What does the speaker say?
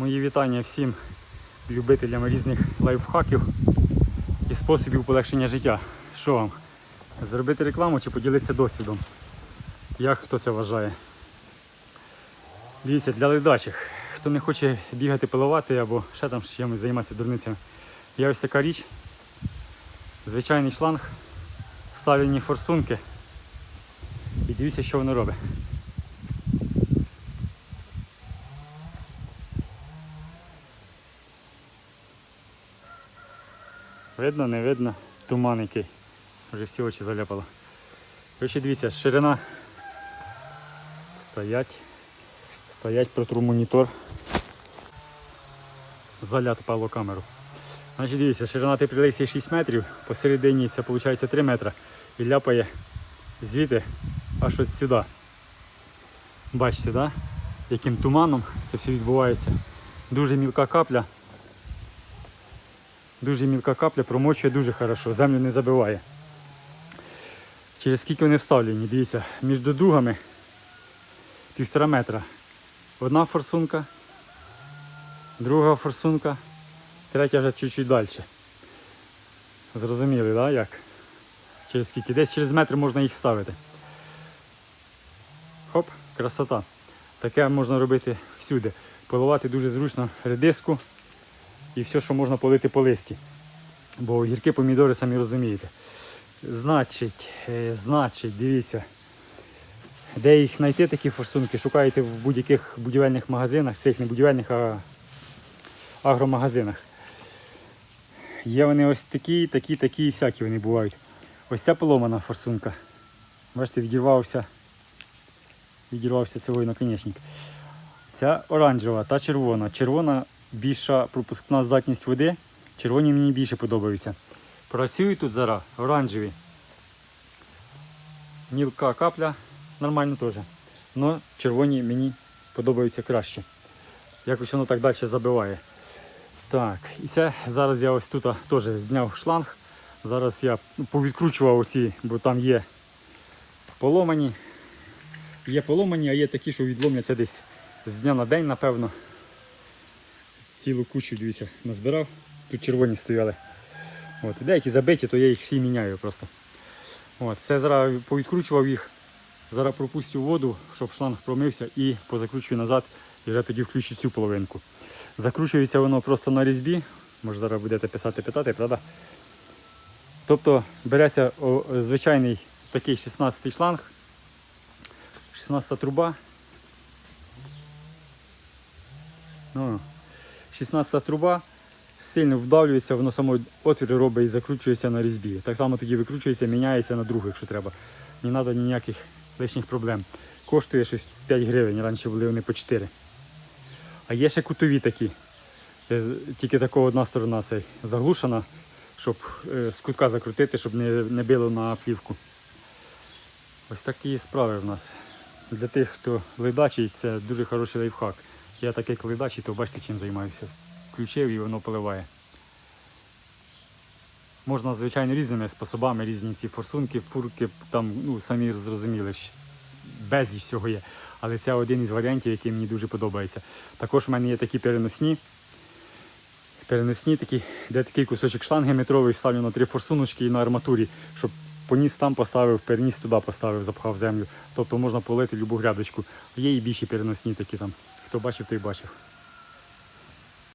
Мої вітання всім любителям різних лайфхаків і способів полегшення життя. Що вам? Зробити рекламу чи поділитися досвідом? Як хто це вважає? Дивіться, для ледачих. Хто не хоче бігати, пилувати або ще там чимось займатися дурницями. Є ось така річ. Звичайний шланг, вставлені форсунки. І дивіться, що воно робить. Видно, не видно. Туман який. Вже всі очі заляпало. Коротше, дивіться, ширина. Стоять. Стоять, протру монітор. Заляти пало камеру. Значить, дивіться, ширина теплиці 6 метрів, посередині це виходить 3 метри і ляпає звідти аж ось сюди. Бачите, да? яким туманом це все відбувається. Дуже мілка капля. Дуже мілка капля промочує дуже хорошо, землю не забиває. Через скільки вони вставлені, дивіться, між дугами півтора метра. Одна форсунка, друга форсунка, третя вже чуть-чуть далі. Зрозуміли, да, як? Через скільки? Десь через метр можна їх ставити. Хоп, красота. Таке можна робити всюди. Поливати дуже зручно редиску і все, що можна полити по листі. Бо гіркі помідори самі розумієте. Значить, е, значить, дивіться, де їх знайти такі форсунки, шукаєте в будь-яких будівельних магазинах, цих не будівельних, а агромагазинах. Є вони ось такі, такі, такі і всякі вони бувають. Ось ця поломана форсунка. Бачите, відірвався. Відірвався цілий наконечник. Ця оранжева та червона. Червона більша пропускна здатність води. Червоні мені більше подобаються. Працюють тут зараз оранжеві. Мілка капля, нормально теж. Але червоні мені подобаються краще. Якось воно так далі забиває. Так, і це зараз я ось тут теж зняв шланг. Зараз я повідкручував оці, бо там є поломані. Є поломані, а є такі, що відломляться десь з дня на день, напевно. Цілу кучу, дивіться, назбирав. Тут червоні стояли. От, деякі забиті, то я їх всі міняю просто. От, це зараз повідкручував їх. Зараз пропустю воду, щоб шланг промився і позакручую назад і вже тоді включу цю половинку. Закручується воно просто на різьбі. Може зараз будете писати, питати, правда? Тобто береться звичайний такий 16 шланг, 16 труба. Ну, 16 труба сильно вдавлюється, воно само отвір робить і закручується на різьбі. Так само тоді викручується, міняється на другу, якщо треба. Не треба ніяких лишніх проблем. Коштує щось 5 гривень, раніше були вони по 4. А є ще кутові такі. Тільки така одна сторона заглушена, щоб е, з кутка закрутити, щоб не било на плівку. Ось такі справи в нас. Для тих, хто ледачий, це дуже хороший лайфхак. Я такий як ледачий, то бачите, чим займаюся. Включив і воно поливає. Можна, звичайно, різними способами, різні ці форсунки, фурки, там, ну, самі зрозуміли, безліч всього є. Але це один із варіантів, який мені дуже подобається. Також в мене є такі переносні. Переносні такі, де такий кусочок шланги метровий вставлю на три форсуночки і на арматурі, щоб поніс там поставив, переніс туди поставив, запхав землю. Тобто можна полити любу грядочку. Є і більші переносні такі там. Хто бачив, той бачив.